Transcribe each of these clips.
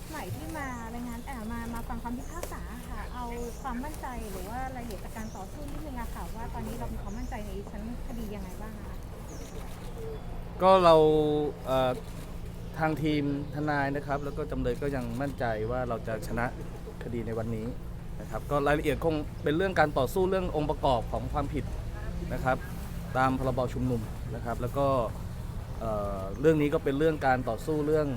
ถใหม่ที่มารายงานแต่อมามาฟังคำพิพากษาค่ะ เอาความมั่นใจหรือว่ารายละเอียดจากการต่อสู้นิดนึงอะค่ะว่าตอนนี้เรามีความมั่นใจในชั้นคดียังไงบ้างคะก็เราเอ่อทางทีมทนายนะครับ แล้วก็จำเลยก็ยังมั่นใจว่าเราจะชนะคดีในวันนี้นะครับก็รายละเอียดคงเป็นเรื่องการต่อสู้เรื่ององค์ประกอบของความผิดนะครับ ตามพรบชุมนุมนะครับ แล้วก็เอ่อเรื่องนี้ก็เป็นเรื่องการต่อสู้เรื่อง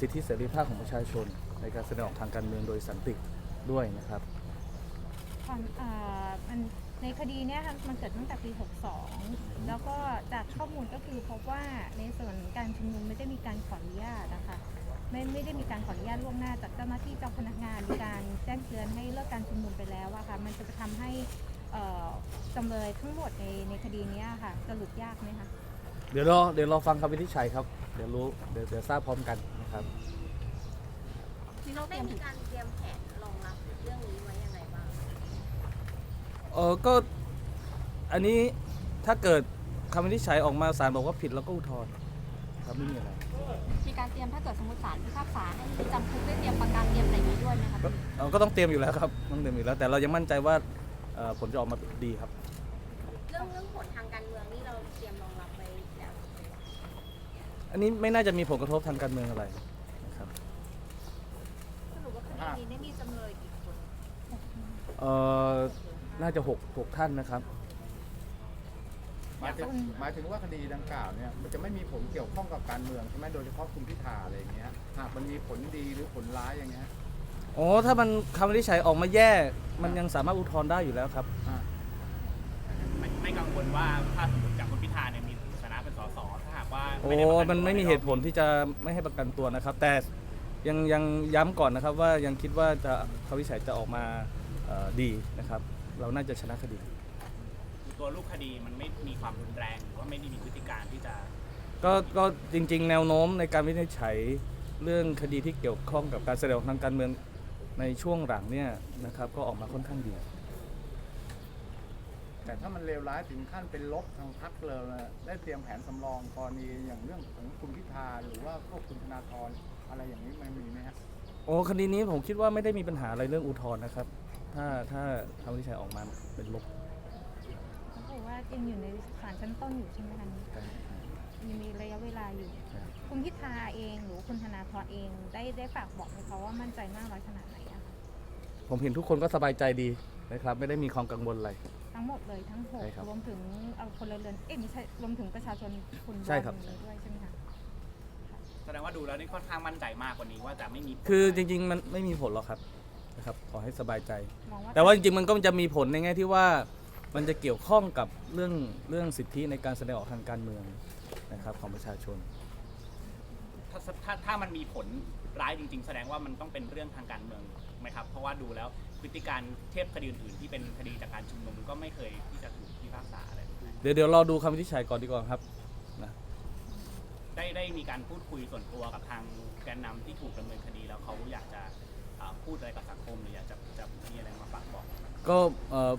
สิทธิเสรีภาพของประชาชน ในการแสดงออกทางการเมืองโดยสันติด้วยนะครับความเอ่อมันในคดีเนี้ยค่ะมันเกิดตั้งแต่ปี 62 แล้วก็จากข้อมูลก็คือพบว่าในส่วนการชุมนุมไม่ได้มีการขออนุญาตนะคะไม่ไม่ได้มีการขออนุญาตล่วงหน้าจากเจ้าหน้าที่เจ้าพนักงานมีการแจ้งเตือนให้เลิกการชุมนุมไปแล้วอะค่ะมันจะทำให้เอ่อจำเลยทั้งหมดในในคดีเนี้ยค่ะจะหลุดยากไหมคะเดี๋ยวรอเดี๋ยวรอฟังคำวินิจฉัยครับ เดี๋ยวรู้เดี๋ยวเดี๋ยวทราบพร้อมกันนะ ครับเราได้มีการเตรียมแผนรองรับเรื่องนี้ไว้ยังไงบ้างเออก็อันนี้ถ้าเกิดคำวินิจฉัยออกมาศาลบอกว่าผิดเราก็อุทธรณ์ครับไม่มีอะไรมีการเตรียมถ้าเกิดสมมติศาลพิพากษาให้จำคุกได้เตรียมประกันเตรียมอะไรอย่างนี้ด้วยไหมคะก็เอ่อก็ต้องเตรียมอยู่แล้วครับต้องเตรียมอยู่แล้ว แต่เรายังมั่นใจว่าเอ่อผลจะออกมาดีครับ เรื่องเรื่องผลทางการเมืองนี่เราเตรียมรองรับไว้แล้ว อันนี้ไม่น่าจะมีผลกระทบทางการเมืองอะไรนะครับสรุปว่าคดีนี้ได้มีจำเลยกี่คนเอ่อน่าจะหกหกท่านนะครับ หมายถึงหมายถึงว่าคดีดังกล่าวเนี่ยมันจะไม่มีผลเกี่ยวข้องกับการเมืองใช่ไหมโดยเฉพาะคุณพิธาอะไรอย่างเงี้ยหากมันมีผลดีหรือผลร้ายอย่างเงี้ยอ๋อ ถ้ามันคำวินิจฉัยออกมาแย่ มันยังสามารถอุทธรณ์ได้อยู่แล้วครับ อ่าไม่ไม่กังวลว่าถ้าสมมติจากคุณพิธาเนี่ยมี โอ้ด้ประกัมันตัวไม่มีใรอบเหตุผลที่จะไม่ให้ประกันตัวนะครับ แต่ยังยังย้ำก่อนนะครับว่ายังคิดว่าจะคำวินิจฉัยจะออกมาเอ่อดีนะครับ เราน่าจะชนะคดี ตัวรูปคดีมันไม่มีความรุนแรงหรือว่าไม่ได้มีพฤติการที่จะก็ก็จริง ๆ แนวโน้มในการวินิจฉัยเรื่องคดีที่เกี่ยวข้องกับการแสดงออกทางการเมืองในช่วงหลังเนี่ยนะครับก็ออกมาค่อนข้างดี แต่ถ้ามันเลวร้ายถึงขั้นเป็นลบทางพรรคเลยนะได้เตรียมแผนสำรองกรณีอย่างเรื่องของคุณพิธาหรือว่าพวกคุณธนาธรอะไรอย่างนี้มันมีไหมฮะโอ้คดีนี้ผมคิดว่าไม่ได้มีปัญหาอะไรเรื่องอุทธรณ์นะครับ ถ้าถ้าคำวินิจฉัยออกมาเป็นลบเขาบอกว่ายังอยู่ในศาลชั้นต้นอยู่ใช่ไหมคะนี้ยังมีระยะเวลาอยู่ คุณพิธาเองหรือคุณธนาธรเองได้ได้ฝากบอกไหมคะว่ามั่นใจมากน้อยขนาดไหนอะคะผมเห็นทุกคนก็สบายใจดีนะครับ ไม่ได้มีความกังวลอะไร ทั้งหมดเลยทั้งหกใช่ครับรวมถึงเอาพลเรือนเอ๊ะไม่ใช่รวมถึงประชาชนคนใช่ครับเลยด้วยใช่ไหมคะ แสดงว่าดูแล้วนี่ค่อนข้างมั่นใจมากกว่านี้ว่าจะไม่มีผลคือจริง ๆ มันไม่มีผลหรอกครับนะครับ ขอให้สบายใจ มองว่าแต่ว่าจริงๆมันก็จะมีผลในแง่ที่ว่ามันจะเกี่ยวข้องกับเรื่องเรื่องสิทธิในการแสดงออกทางการเมืองนะครับของประชาชน ถ้าถ้าถ้ามันมีผลร้ายจริง ๆ แสดงว่ามันต้องเป็นเรื่องทางการเมืองไหมครับ เพราะว่าดูแล้ว พฤติการเทียบคดีอื่นๆที่เป็นคดีจากการชุมนุมก็ไม่เคยที่จะถูกพิพากษาอะไรแบบนั้นเดี๋ยวเดี๋ยวรอดูคำวินิจฉัยก่อนดีกว่าครับนะได้ได้มีการพูดคุยส่วนตัวกับทางแกนนำที่ถูกดำเนินคดีแล้วเขาอยากจะอ่าพูดอะไรกับสังคมหรืออยากจะจะมีอะไรมาฝากบอก ก็เอ่อ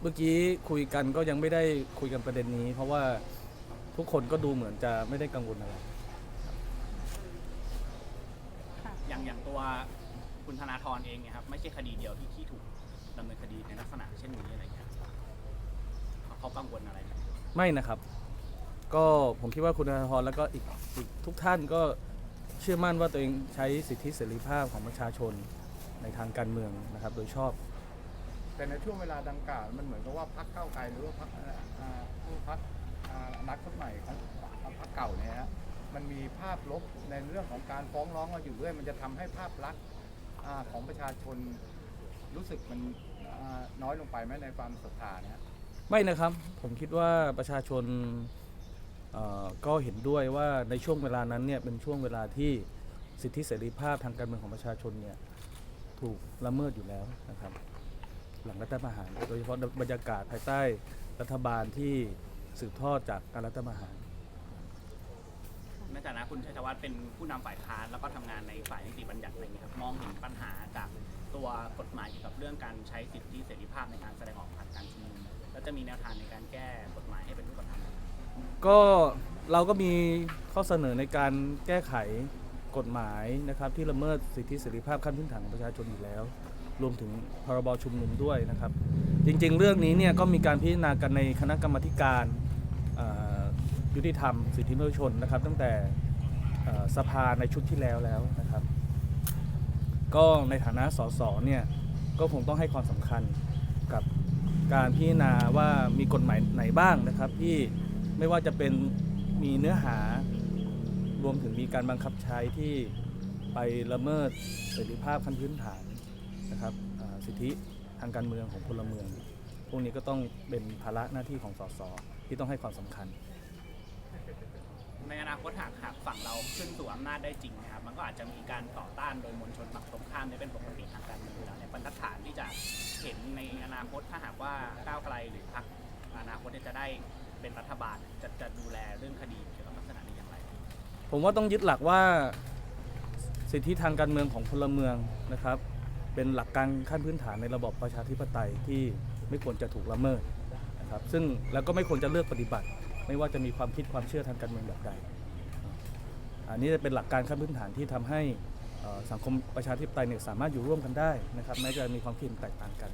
เมื่อกี้คุยกันก็ยังไม่ได้คุยกันประเด็นนี้ เพราะว่าทุกคนก็ดูเหมือนจะไม่ได้กังวลอะไร ค่ะ อย่างอย่างตัว คุณธนาธรเองเนี่ยครับไม่ใช่คดีเดียวที่ที่ถูกดำเนินคดีในลักษณะเช่นนี้อะไรเงี้ยเขาเขากังวลอะไรไหมไม่นะครับ ก็ผมคิดว่าคุณธนาธรแล้วก็อีกอีกทุกท่านก็เชื่อมั่นว่าตัวเองใช้สิทธิเสรีภาพของประชาชนในทางการเมืองนะครับ โดยชอบ แต่ในช่วงเวลาดังกล่าวมันเหมือนกับว่าพรรคก้าวไกลหรือว่าพรรคอ่าผู้พรรคอ่านักคตใหม่ของพรรคเก่าเนี่ยฮะมันมีภาพลบในเรื่องของการฟ้องร้องมาอยู่เรื่อยมันจะทำให้ภาพลักษณ์ อ่าของประชาชนรู้สึกมันอ่าน้อยลงไปไหมในความศรัทธาเนี่ยฮะไม่นะครับผมคิดว่าประชาชนเอ่อก็เห็นด้วยว่าในช่วงเวลานั้นเนี่ยเป็นช่วงเวลาที่สิทธิเสรีภาพทางการเมืองของประชาชนเนี่ยถูกละเมิดอยู่แล้วนะครับหลังรัฐประหาร โดยเฉพาะบรรยากาศภายใต้รัฐบาลที่สืบทอดจากการรัฐประหาร ในฐานะคุณชัยธวัฒน์เป็นผู้นำฝ่ายค้านแล้วก็ทำงานในฝ่ายนิติบัญญัติอะไรเงี้ยครับมองเห็นปัญหาจากตัวกฎหมายเกี่ยวกับเรื่องการใช้สิทธิเสรีภาพในการแสดงออกผ่านการชุมนุมแล้วจะมีแนวทางในการแก้กฎหมายให้เป็นรูปธรรม ก็เราก็มีข้อเสนอในการแก้ไขกฎหมายนะครับที่ละเมิดสิทธิเสรีภาพขั้นพื้นฐานของประชาชนอยู่แล้ว รวมถึงพรบชุมนุมด้วยนะครับ จริงๆ เรื่องนี้เนี่ยก็มีการพิจารณากันในคณะกรรมาธิการ ยุติธรรมสิทธิมนุษยชนนะครับ ตั้งแต่สภาในชุดที่แล้วแล้วนะครับ ก็ในฐานะสสเนี่ยก็คงต้องให้ความสำคัญกับการพิจารณาว่ามีกฎหมายไหนบ้างนะครับ ที่ไม่ว่าจะเป็นมีเนื้อหารวมถึงมีการบังคับใช้ที่ไปละเมิดเสรีภาพขั้นพื้นฐานนะครับสิทธิทางการเมืองของพลเมือง พวกนี้ก็ต้องเป็นภาระหน้าที่ของสสที่ต้องให้ความสำคัญ ในอนาคตหากหากฝั่งเราขึ้นสู่อำนาจได้จริงนะครับมันก็อาจจะมีการต่อต้านโดยมวลชนฝั่งตรงข้ามนี่เป็นปกติทางการเมืองอยู่แล้วเนี่ยบรรทัดฐานที่จะเห็นในอนาคตถ้าหากว่าก้าวไกลหรือพรรคอนาคตเนี่ยจะได้เป็นรัฐบาลจะจะดูแลเรื่องคดีเกี่ยวกับลักษณะนี้อย่างไร ผมว่าต้องยึดหลักว่าสิทธิทางการเมืองของพลเมืองนะครับ เป็นหลักการขั้นพื้นฐานในระบอบประชาธิปไตยที่ไม่ควรจะถูกละเมิดนะครับซึ่งแล้วก็ไม่ควรจะเลือกปฏิบัติ ไม่ว่าจะมีความคิดความเชื่อทางการเมืองแบบใด อันนี้จะเป็นหลักการขั้นพื้นฐานที่ทำให้เอ่อสังคมประชาธิปไตยเนี่ยสามารถอยู่ร่วมกันได้นะครับแม้จะมีความคิดเห็นแตกต่างกัน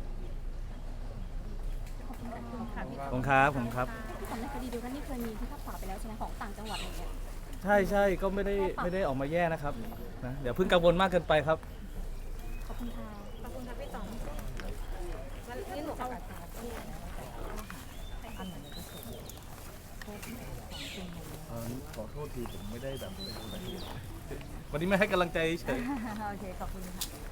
ขอบคุณครับผมครับที่สำนักคดีเดียวกันนี่เคยมีที่ทับฝาไปแล้วใช่ไหมของต่างจังหวัดอะไรเงี้ยใช่ใช่ก็ไม่ได้ไม่ได้ออกมาแย่นะครับนะเดี๋ยวเพิ่งกังวลมากเกินไปครับ ขอบคุณค่ะขอบคุณค่ะพี่ต๋องวันนี้หนูเอา ขอโทษทีผมไม่ได้แบบวันนี้ไม่ให้กำลังใจเฉย โอเค ขอบคุณค่ะ